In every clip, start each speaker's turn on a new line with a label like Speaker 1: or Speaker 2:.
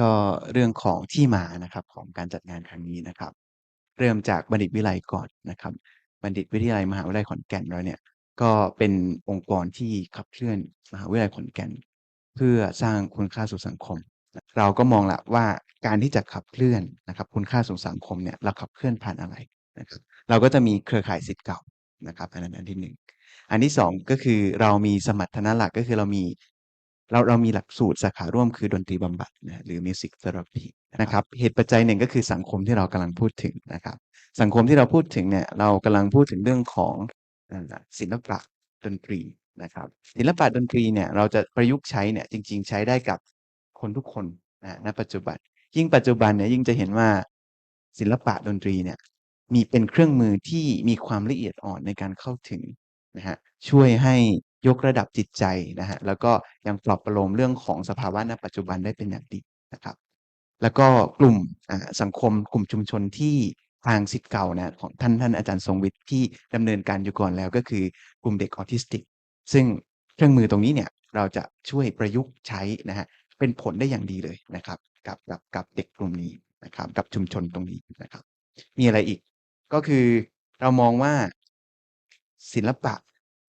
Speaker 1: ก็เรื่องของที่มานะครับของการจัดงานครั้งนี้นะครับ เริ่มจากบัณฑิตวิไลก่อนนะครับ บัณฑิตวิทยาลัยมหาวิทยาลัยขอนแก่นเราเนี่ยก็เป็นองค์กรที่ขับเคลื่อนมหาวิทยาลัยขอนแก่น เพื่อสร้างคุณค่าสู่สังคม เราก็มองละว่าการที่จะขับเคลื่อนนะครับ คุณค่าสู่สังคมเนี่ยเราขับเคลื่อนผ่านอะไรนะครับเราก็จะมีเครือข่ายสิทธิ์เก่านะครับอันนั้นอันที่หนึ่งอันที่สองก็คือเรามีสมรรถนะหลักก็คือเรามี เราเรามีหลักสูตรสาขาร่วมคือดนตรีบำบัดนะหรือ music therapy นะครับเหตุปัจจัยหนึ่งก็คือสังคมที่เรากำลังพูดถึงนะครับ สังคมที่เราพูดถึงเนี่ยเรากำลังพูดถึงเรื่องของอ่าศิลปะดนตรีนะครับศิลปะดนตรีเนี่ยเราจะประยุกต์ใช้เนี่ยจริง ๆ ใช้ได้กับคนทุกคนนะณปัจจุบัน ยิ่งปัจจุบันเนี่ยยิ่งจะเห็นว่าศิลปะดนตรีเนี่ยมีเป็นเครื่องมือที่มีความละเอียดอ่อนในการเข้าถึงนะฮะช่วยให้ ยกระดับจิตใจนะฮะแล้วก็ยังปลอบประโลมเรื่องของสภาวะณปัจจุบันได้เป็นอย่างดีนะครับ แล้วก็กลุ่มสังคมกลุ่มชุมชนที่ทางสิทธิ์เก่านะของท่านท่านอาจารย์ทรงวิทย์ที่ดำเนินการอยู่ก่อนแล้วก็คือกลุ่มเด็กออทิสติก ซึ่งเครื่องมือตรงนี้เนี่ยเราจะช่วยประยุกต์ใช้นะฮะเป็นผลได้อย่างดีเลยนะครับ กับกับกับเด็กกลุ่มนี้นะครับ กับชุมชนตรงนี้นะครับ มีอะไรอีกก็คือเรามองว่าศิลปะ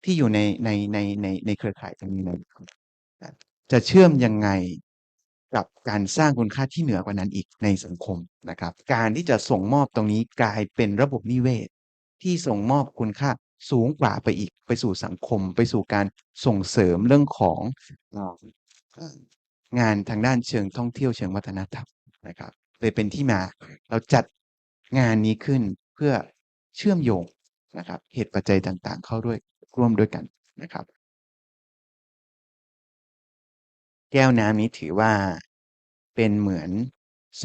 Speaker 1: ที่อยู่ในในในในในเครือข่ายตรงนี้นะจะเชื่อมยังไงกับการสร้างคุณค่าที่เหนือกว่านั้นอีกในสังคมนะครับ การที่จะส่งมอบตรงนี้กลายเป็นระบบนิเวศ ที่ส่งมอบคุณค่าสูงกว่าไปอีกไปสู่สังคม ไปสู่การส่งเสริมเรื่องของงานทางด้านเชิงท่องเที่ยวเชิงวัฒนธรรมนะครับเลยเป็นที่มาเราจัดงานนี้ขึ้นเพื่อเชื่อมโยงนะครับเหตุปัจจัยต่างๆ เข้าด้วย ร่วมด้วยกันนะครับ แก้วน้ำนี้ถือว่าเป็นเหมือน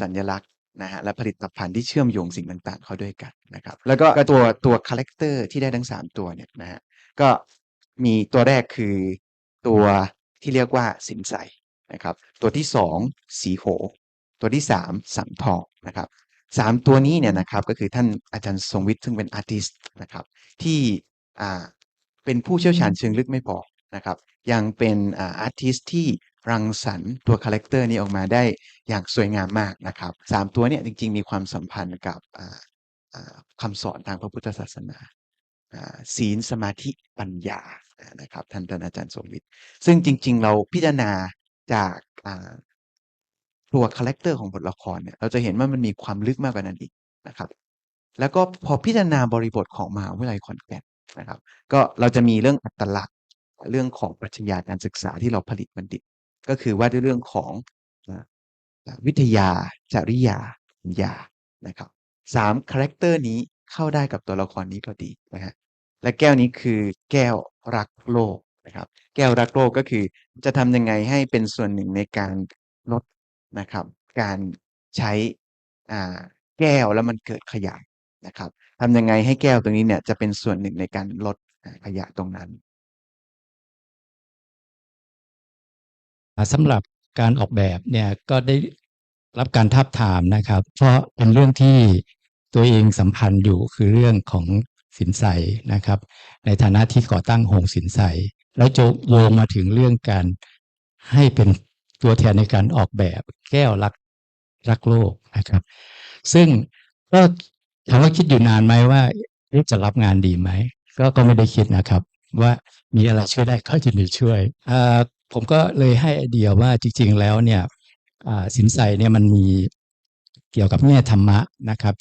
Speaker 1: สัญลักษณ์นะฮะและผลิตภัณฑ์ที่เชื่อมโยงสิ่งต่างๆ เข้าด้วยกันนะครับ แล้วก็ตัวตัวคาแรคเตอร์ที่ได้ทั้งสามตัวเนี่ยนะฮะก็มีตัวแรกคือตัวที่เรียกว่าสินใสนะครับ ตัวที่สองสีโห ตัวที่สามสังทองนะครับสามตัวนี้เนี่ยนะครับก็คือท่านอาจารย์ทรงวิทย์ซึ่งเป็นอาร์ติสต์นะครับที่อ่า เป็นผู้เชี่ยวชาญเชิงลึกไม่พอนะครับ ยังเป็นอ่าอาร์ติสที่รังสรรค์ตัวคาแรคเตอร์นี้ออกมาได้อย่างสวยงามมากนะครับสามตัวเนี่ยจริง ๆ มีความสัมพันธ์กับอ่าอ่าคำสอนทางพระพุทธศาสนาอ่าศีลสมาธิปัญญานะครับท่านท่านอาจารย์สมวิทย์ซึ่งจริง ๆ เราพิจารณาจากอ่าตัวคาแรคเตอร์ของบทละครเนี่ยเราจะเห็นว่ามันมีความลึกมากกว่านั้นอีกนะครับ แล้วก็พอพิจารณาบริบทของมหาวิทยาลัยขอนแก่น นะครับ ก็เราจะมีเรื่องอัตลักษณ์เรื่องของปรัชญาการศึกษาที่เราผลิตบัณฑิต ก็คือว่าด้วยเรื่องของวิทยา จริยาปัญญานะครับสามคาแรคเตอร์นี้เข้าได้กับตัวละครนี้ก็ดีนะฮะและแก้วนี้คือแก้วรักโลกนะครับ แก้วรักโลกก็คือจะทำยังไงให้เป็นส่วนหนึ่งในการลดนะครับ การใช้แก้วแล้วมันเกิดขยะ นะครับทำยังไงให้แก้วตรงนี้เนี่ยจะเป็นส่วนหนึ่งในการลดขยะตรงนั้น
Speaker 2: สำหรับการออกแบบเนี่ยก็ได้รับการทับทามนะครับ เพราะเป็นเรื่องที่ตัวเองสัมพันธ์อยู่คือเรื่องของสินใสนะครับ ในฐานะที่ก่อตั้งโฮงสินใสแล้วโจโยงมาถึงเรื่องการให้เป็นตัวแทนในการออกแบบแก้วรักรักโลกนะครับ ซึ่งก็ ถามว่าคิดอยู่นานไหมว่าจะรับงานดีไหมก็ก็ไม่ได้คิดนะครับ ว่ามีอะไรช่วยได้ก็จะมีช่วยผมก็เลยให้ไอเดียว่าจริง ๆ แล้วเนี่ยสินใสเนี่ยมันมีเกี่ยวกับแง่ธรรมะนะครับ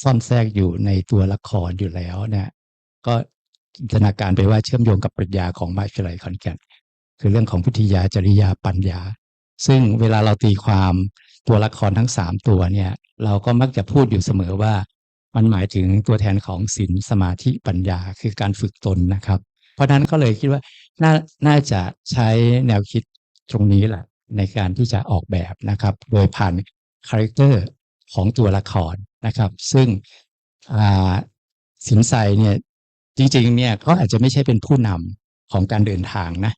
Speaker 2: ซ่อนแทรกอยู่ในตัวละครอยู่แล้วเนี่ยก็จินตนาการไปว่าเชื่อมโยงกับปรัชญาของมหาวิทยาลัยขอนแก่นคือเรื่องของวิทยาจริยาปัญญา ซึ่งเวลาเราตีความตัวละครทั้งสามตัวเนี่ย เราก็มักจะพูดอยู่เสมอว่า มันหมายถึงตัวแทนของศีลสมาธิปัญญาคือการฝึกตนนะครับ เพราะฉะนั้นก็เลยคิดว่าน่าน่าจะใช้แนวคิดตรงนี้แหละในการที่จะออกแบบนะครับ โดยผ่านคาแรคเตอร์ของตัวละครนะครับ ซึ่งสินใสเนี่ยจริงๆเนี่ยก็อาจจะไม่ใช่เป็นผู้นำของการเดินทางนะ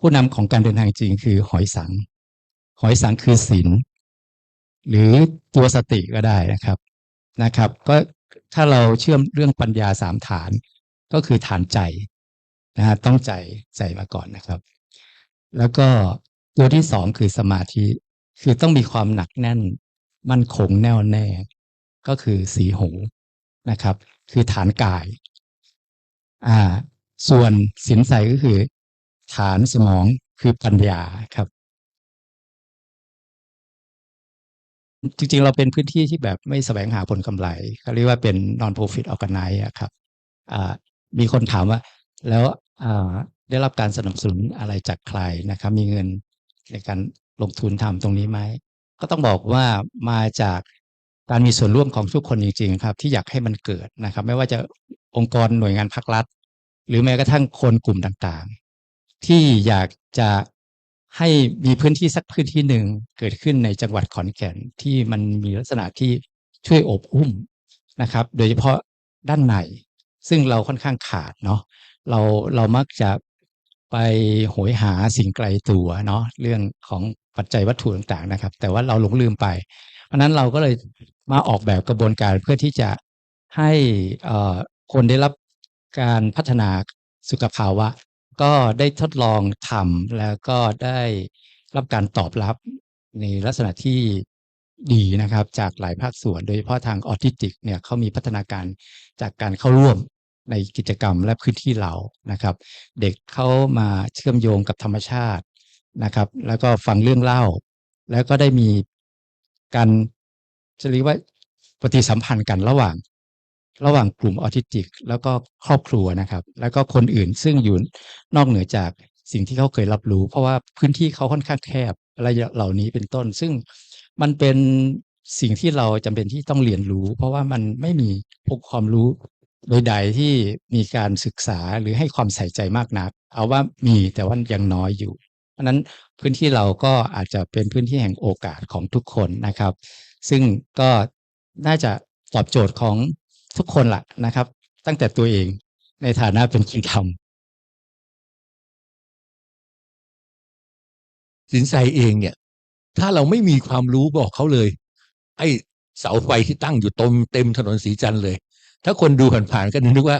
Speaker 2: ผู้นำของการเดินทางจริงคือหอยสัง หอยสังคือศีลหรือตัวสติก็ได้นะครับ นะครับ ก็ถ้าเราเชื่อมเรื่องปัญญาสามฐานก็คือฐานใจนะฮะต้องใจใจมาก่อนนะครับ แล้วก็ตัวที่สองคือสมาธิ คือต้องมีความหนักแน่น มั่นคงแน่วแน่ ก็คือสีหูนะครับ คือฐานกาย อ่า ส่วนสินใสก็คือ ฐานสมองคือปัญญาครับ จริงๆ เราเป็นพื้นที่ที่แบบไม่แสวงหาผลกำไรเขาเรียกว่าเป็น non profit organize ครับมีคนถามว่า แล้วได้รับการสนับสนุนอะไรจากใครนะครับ มีเงินในการลงทุนทำตรงนี้ไหม ก็ต้องบอกว่ามาจากการมีส่วนร่วมของทุกคนจริงๆครับ ที่อยากให้มันเกิดนะครับ ไม่ว่าจะองค์กรหน่วยงานภาครัฐ หรือแม้กระทั่งคนกลุ่มต่างๆ ที่อยากจะ ให้มีพื้นที่สักพื้นที่หนึ่งเกิดขึ้นในจังหวัดขอนแก่นที่มันมีลักษณะที่ช่วยอบอุ้มนะครับ โดยเฉพาะด้านในซึ่งเราค่อนข้างขาดเนาะเราเรามักจะไปโหยหาสิ่งไกลตัวเนาะเรื่องของปัจจัยวัตถุต่างๆนะครับ แต่ว่าเราหลงลืมไป เพราะนั้นเราก็เลยมาออกแบบกระบวนการเพื่อที่จะให้คนได้รับการพัฒนาสุขภาวะ ก็ได้ทดลองทำแล้วก็ได้รับการตอบรับในลักษณะที่ดีนะครับจากหลายภาคส่วน โดยเฉพาะทางออทิสติกเนี่ยเขามีพัฒนาการจากการเข้าร่วมในกิจกรรมและพื้นที่เรานะครับ เด็กเข้ามาเชื่อมโยงกับธรรมชาตินะครับ แล้วก็ฟังเรื่องเล่า แล้วก็ได้มีการจะเรียกว่าปฏิสัมพันธ์กันระหว่าง ระหว่างกลุ่มออทิสติก แล้วก็ครอบครัวนะครับ แล้วก็คนอื่นซึ่งอยู่นอกเหนือจากสิ่งที่เขาเคยรับรู้ เพราะว่าพื้นที่เขาค่อนข้างแคบอะไรเหล่านี้เป็นต้น ซึ่งมันเป็นสิ่งที่เราจำเป็นที่ต้องเรียนรู้ เพราะว่ามันไม่มีพวกความรู้โดยใดที่มีการศึกษาหรือให้ความใส่ใจมากนัก เอาว่ามีแต่ว่ายังน้อยอยู่ เพราะฉะนั้นพื้นที่เราก็อาจจะเป็นพื้นที่แห่งโอกาสของทุกคนนะครับ ซึ่งก็น่าจะตอบโจทย์ของ ทุกคนละนะครับ ตั้งแต่ตัวเองในฐานะเป็นคนทำ
Speaker 3: สินไซเองเนี่ย ถ้าเราไม่มีความรู้บอกเขาเลย ไอ้เสาไฟที่ตั้งอยู่ตรงเต็มถนนสีจันเลย ถ้าคนดูผ่านๆก็นึกว่า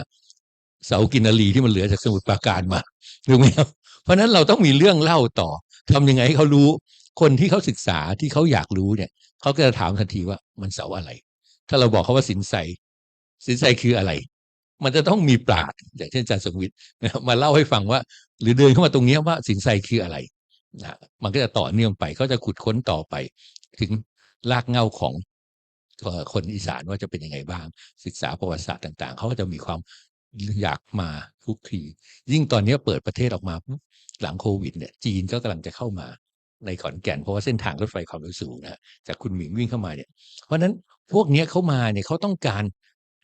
Speaker 3: เสากินารีที่มันเหลือจากสมุทรปราการมาถูกไหมครับเพราะนั้นเราต้องมีเรื่องเล่าต่อทำยังไงให้เขารู้ คนที่เขาศึกษาที่เขาอยากรู้เนี่ยเขาก็จะถามทันทีว่ามันเสาอะไร ถ้าเราบอกเขาว่าสินไซ สินไซคืออะไร มันจะต้องมีปราดอย่างเช่นอาจารย์สงวิทย์มาเล่าให้ฟังว่า หรือเดินเข้ามาตรงนี้ว่าสินไซคืออะไรนะมันก็จะต่อเนื่องไปเขาจะขุดค้นต่อไป ถึงรากเงาของคนอีสานว่าจะเป็นยังไงบ้าง ศึกษาประวัติศาสตร์ต่าง ๆเขาก็จะมีความอยากมาทุกทียิ่งตอนนี้เปิดประเทศออกมาปุ๊บหลังโควิดเนี่ย จีนก็กำลังจะเข้ามาในขอนแก่นเพราะว่าเส้นทางรถไฟความเร็วสูงนะจากคุณหมิงวิ่งเข้ามาเนี่ย เพราะฉะนั้นพวกนี้เขามาเนี่ยเขาต้องการ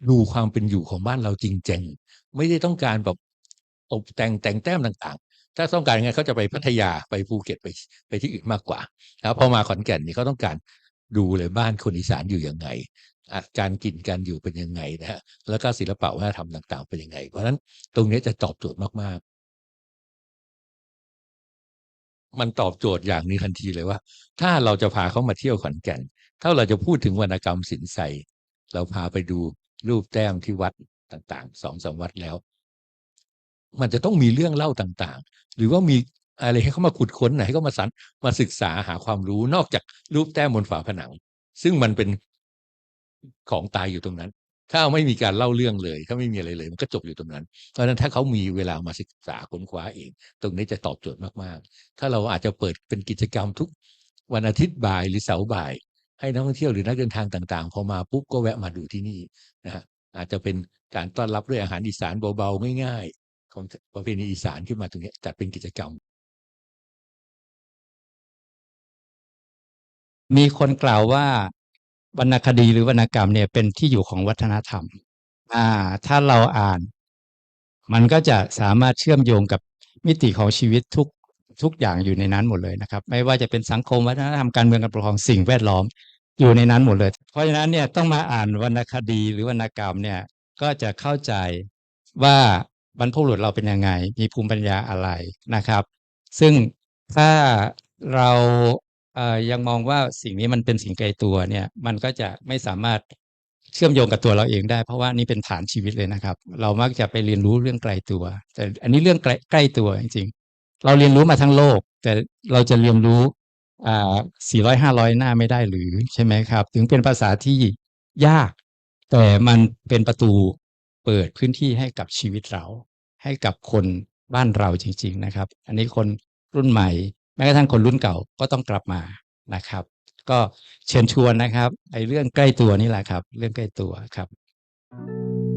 Speaker 3: ดูความเป็นอยู่ของบ้านเราจริงๆไม่ได้ต้องการแบบตกแต่งแต่งแต้มต่างๆ ถ้าต้องการยังไงเขาจะไปพัทยาไปภูเก็ตไปไปที่อื่นมากกว่า แล้วพอมาขอนแก่นนี่เขาต้องการดูเลยบ้านคนอีสานอยู่ยังไงอะการกินการอยู่เป็นยังไงนะฮะแล้วก็ศิลปะวัฒนธรรมต่าง ๆ เป็นยังไง เพราะฉะนั้นตรงนี้จะตอบโจทย์มากๆ มันตอบโจทย์อย่างนี้ทันทีเลยว่า ถ้าเราจะพาเขามาเที่ยวขอนแก่น ถ้าเราจะพูดถึงวรรณกรรมศิลป์ไซเราพาไปดู รูปแต้มที่วัดต่างๆสองสามวัดแล้ว มันจะต้องมีเรื่องเล่าต่างๆ หรือว่ามีอะไรให้เขามาขุดค้นหน่อยให้เขามาสันมาศึกษาหาความรู้นอกจากรูปแต้มบนฝาผนัง ซึ่งมันเป็นของตายอยู่ตรงนั้น ถ้าไม่มีการเล่าเรื่องเลย ถ้าไม่มีอะไรเลย มันก็จบอยู่ตรงนั้น เพราะฉะนั้นถ้าเขามีเวลามาศึกษาค้นคว้าเอง ตรงนี้จะตอบโจทย์มากๆ ถ้าเราอาจจะเปิดเป็นกิจกรรมทุกวันอาทิตย์บ่ายหรือเสาร์บ่าย ให้นักท่องเที่ยวหรือนักเดินทางต่างๆ พอมาปุ๊บก็แวะมาดูที่นี่นะฮะอาจจะเป็นการต้อนรับด้วยอาหารอีสานเบาๆง่ายๆ ของประเพณีอีสานขึ้นมาตรงนี้จัดเป็นกิจกรรม
Speaker 2: มีคนกล่าวว่าวรรณคดีหรือวรรณกรรมเนี่ยเป็นที่อยู่ของวัฒนธรรม อ่า ถ้าเราอ่าน มันก็จะสามารถเชื่อมโยงกับมิติของชีวิตทุก ทุกอย่างอยู่ในนั้นหมดเลยนะครับ ไม่ว่าจะเป็นสังคมวัฒนธรรมการเมืองการปกครองสิ่งแวดล้อมอยู่ในนั้นหมดเลย เพราะฉะนั้นเนี่ยต้องมาอ่านวรรณคดีหรือวรรณกรรมเนี่ยก็จะเข้าใจว่าบรรพบุรุษเราเป็นยังไง มีภูมิปัญญาอะไรนะครับ ซึ่งถ้าเราเยังมองว่าสิ่งนี้มันเป็นสิ่งไกลตัวเนี่ยมันก็จะไม่สามารถเชื่อมโยงกับตัวเราเองได้เพราะว่านี่เป็นฐานชีวิตเลยนะครับ เรามักจะไปเรียนรู้เรื่องไกลตัว แต่อันนี้เรื่องใกล้ใกล้ตัวจริง เราเรียนรู้มาทั้งโลก แต่เราจะเรียนรู้อ่าสี่ร้อยห้าร้อยหน้าไม่ได้หรือใช่ไหมครับ ถึงเป็นภาษาที่ยาก แต่มันเป็นประตูเปิดพื้นที่ให้กับชีวิตเรา ให้กับคนบ้านเราจริง ๆนะครับ อันนี้คนรุ่นใหม่ แม้กระทั่งคนรุ่นเก่าก็ต้องกลับมานะครับ ก็เชิญชวนนะครับไอ้เรื่องใกล้ตัวนี่แหละครับ เรื่องใกล้ตัวครับ